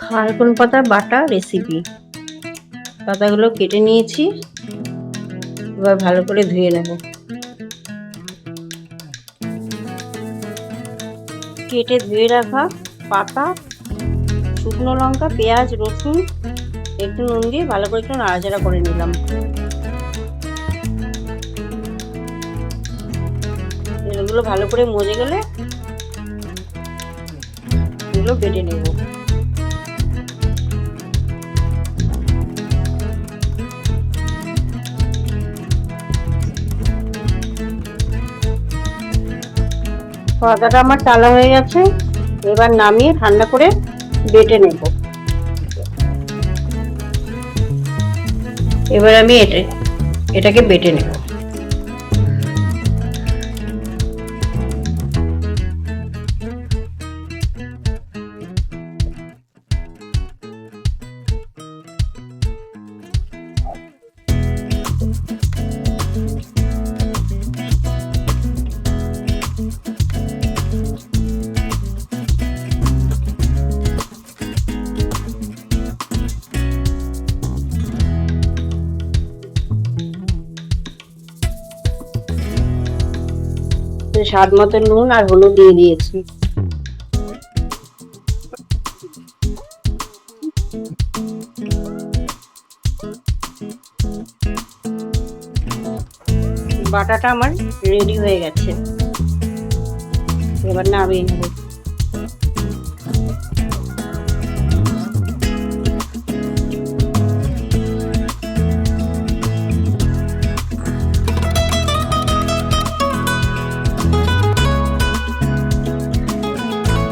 খারকুন পাতা বাটা রেসিপি পাতাগুলো কেটে নিয়েছি, এবার ভালো করে ধুয়ে নেব। কেটে ধুয়ে রাখা পাতা, শুকনো লঙ্কা, পেঁয়াজ, রসুন, একটু নুন দিয়ে ভালো করে একটু নাড়াচাড়া করে নিলাম। এগুলো ভালো করে মজে গেলে এগুলো বেটে নেব। পাতাটা আমার টালা হয়ে গেছে। এবার নামিয়ে ঠান্ডা করে বেটে নেব। এবার আমি এটা, এটাকে বেটে নেব। স্বাদ মতো নুন আর হলুদ দিয়ে দিয়েছি। বাটাটা আমার রেডি হয়ে গেছে। এবার নামিয়ে নেব।